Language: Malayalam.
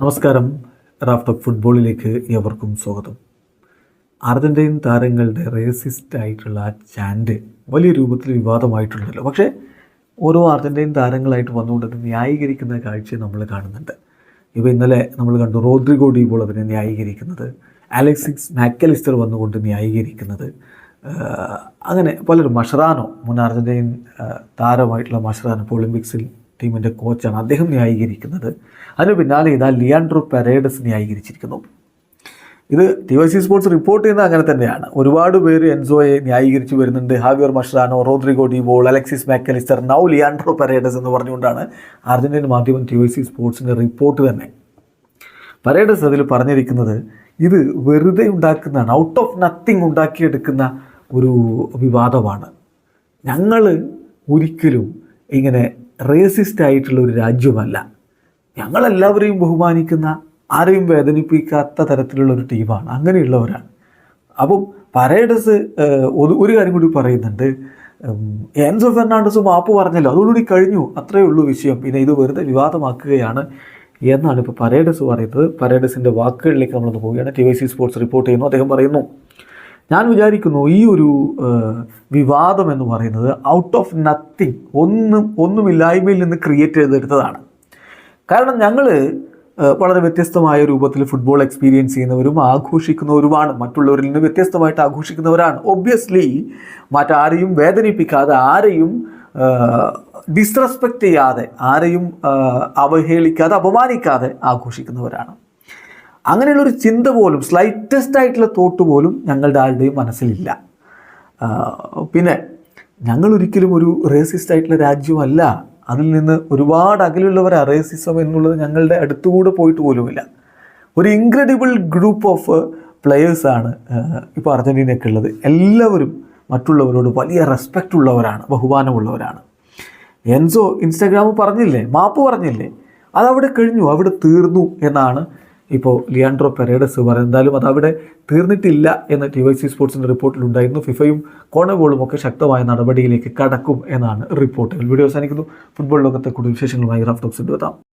നമസ്കാരം. റാഫ്റ്റർ ഫുട്ബോളിലേക്ക് ഏവർക്കും സ്വാഗതം. അർജന്റീൻ താരങ്ങളുടെ റേസിസ്റ്റ് ആയിട്ടുള്ള ചാൻഡ് വലിയ രൂപത്തിൽ വിവാദമായിട്ടുണ്ടല്ലോ. പക്ഷേ ഓരോ അർജന്റീൻ താരങ്ങളായിട്ട് വന്നുകൊണ്ട് അത് ന്യായീകരിക്കുന്ന കാഴ്ച നമ്മൾ കാണുന്നുണ്ട്. ഇപ്പോൾ ഇന്നലെ നമ്മൾ കണ്ടു റോദ്രിഗോ ഡീബോൾ അതിനെ ന്യായീകരിക്കുന്നത് അലക്സിക്സ് മാക്കലിസ്റ്റർ വന്നുകൊണ്ട് ന്യായീകരിക്കുന്നത് അങ്ങനെ പലരും. മഷറാനോ മുൻ അർജന്റീൻ താരമായിട്ടുള്ള മഷറാനോ ഒളിമ്പിക്സിൽ ടീമിന്റെ കോച്ചാണ് അദ്ദേഹം ന്യായീകരിക്കുന്നത്. അതിന് പിന്നാലെ ഇതാ ലിയാൻഡ്രോ പെരേഡസ് ന്യായീകരിച്ചിരിക്കുന്നു. ഇത് T Y C sports report ചെയ്യുന്നത് അങ്ങനെ തന്നെയാണ്. ഒരുപാട് പേര് എൻസോയെ ന്യായീകരിച്ചു വരുന്നുണ്ട്. Javier Mascherano Rodrigo De Paul Alexis Mac Allister now Leandro Paredes എന്ന് പറഞ്ഞുകൊണ്ടാണ് അർജന്റീൻ മാധ്യമം ടി വൈ സി സ്പോർട്സിന്റെ റിപ്പോർട്ട് തന്നെ. പരേഡസ് അതിൽ പറഞ്ഞിരിക്കുന്നത് ഇത് വെറുതെ ഉണ്ടാക്കുന്നതാണ്. ഔട്ട് ഓഫ് നത്തിങ് ഉണ്ടാക്കിയെടുക്കുന്ന ഒരു വിവാദമാണ്. ഞങ്ങൾ ഒരിക്കലും ഇങ്ങനെ റേസിസ്റ്റ് ആയിട്ടുള്ള ഒരു രാജ്യമല്ല. ഞങ്ങളെല്ലാവരെയും ബഹുമാനിക്കുന്ന ആരെയും വേദനിപ്പിക്കാത്ത തരത്തിലുള്ള ഒരു ടീമാണ്. അങ്ങനെയുള്ളവരാണ്. അപ്പം പരേഡസ് ഒരു കാര്യം കൂടി പറയുന്നുണ്ട്. എൻസോ ഫെർണാണ്ടസ് മാപ്പ് പറഞ്ഞല്ലോ. അതോടുകൂടി കഴിഞ്ഞു. അത്രയേ ഉള്ളൂ വിഷയം. പിന്നെ ഇത് വെറുതെ വിവാദമാക്കുകയാണ് എന്നാണ് ഇപ്പോൾ പരേഡസ് പറയുന്നത്. പരേഡസിന്റെ വാക്കുകളിലേക്ക് നമ്മളൊന്ന് പോവുകയാണ്. T Y C sports report ചെയ്യുന്നു. അദ്ദേഹം പറയുന്നു ഞാൻ വിചാരിക്കുന്നു ഈ ഒരു വിവാദം എന്ന് പറയുന്നത് ഔട്ട് ഓഫ് നത്തിങ് ഒന്നും ഒന്നുമില്ലായ്മയിൽ നിന്ന് ക്രിയേറ്റ് ചെയ്തെടുത്തതാണ്. കാരണം ഞങ്ങൾ വളരെ വ്യത്യസ്തമായ രൂപത്തിൽ ഫുട്ബോൾ എക്സ്പീരിയൻസ് ചെയ്യുന്നവരും ആഘോഷിക്കുന്നവരുമാണ്. മറ്റുള്ളവരിൽ നിന്ന് വ്യത്യസ്തമായിട്ട് ആഘോഷിക്കുന്നവരാണ്. ഒബ്വിയസ്ലി മറ്റാരെയും വേദനിപ്പിക്കാതെ ആരെയും ഡിസ്റെസ്പെക്റ്റ് ചെയ്യാതെ ആരെയും അവഹേളിക്കാതെ അപമാനിക്കാതെ ആഘോഷിക്കുന്നവരാണ്. അങ്ങനെയുള്ളൊരു ചിന്ത പോലും സ്ലൈറ്റസ്റ്റ് ആയിട്ടുള്ള തോട്ട് പോലും ഞങ്ങളുടെ ആരുടെയും മനസ്സിലില്ല. പിന്നെ ഞങ്ങൾ ഒരിക്കലും ഒരു റേസിസ്റ്റ് ആയിട്ടുള്ള രാജ്യമല്ല. അതിൽ നിന്ന് ഒരുപാട് അകലുള്ളവരാ റേസിസം എന്നുള്ളത് ഞങ്ങളുടെ അടുത്തുകൂടെ പോയിട്ട് പോലുമില്ല. ഒരു ഇൻക്രെഡിബിൾ ഗ്രൂപ്പ് ഓഫ് പ്ലെയേഴ്സാണ് ഇപ്പോൾ അർജന്റീനയൊക്കെ ഉള്ളത്. എല്ലാവരും മറ്റുള്ളവരോട് വലിയ റെസ്പെക്റ്റ് ഉള്ളവരാണ് ബഹുമാനമുള്ളവരാണ്. എൻസോ ഇൻസ്റ്റാഗ്രാമിൽ പറഞ്ഞില്ലേ? മാപ്പ് പറഞ്ഞില്ലേ? അതവിടെ കഴിഞ്ഞു അവിടെ തീർന്നു എന്നാണ് ഇപ്പോൾ ലിയാൻഡ്രോ പെരേഡസ് പറയുന്നത് എന്തായാലും അതവിടെ തീർന്നിട്ടില്ല എന്ന് ടി വൈ സി സ്പോർട്സിന്റെ റിപ്പോർട്ടിലുണ്ടായിരുന്നു. ഫിഫയും കോണഗോളും ഒക്കെ ശക്തമായ നടപടിയിലേക്ക് കടക്കും എന്നാണ് റിപ്പോർട്ടുകൾ. വീഡിയോ അവസാനിക്കുന്നു. ഫുട്ബോൾ ലോകത്തെ കൂടുതൽ വിശേഷങ്ങളുമായി റഫ് ടോക്സ് എത്താം.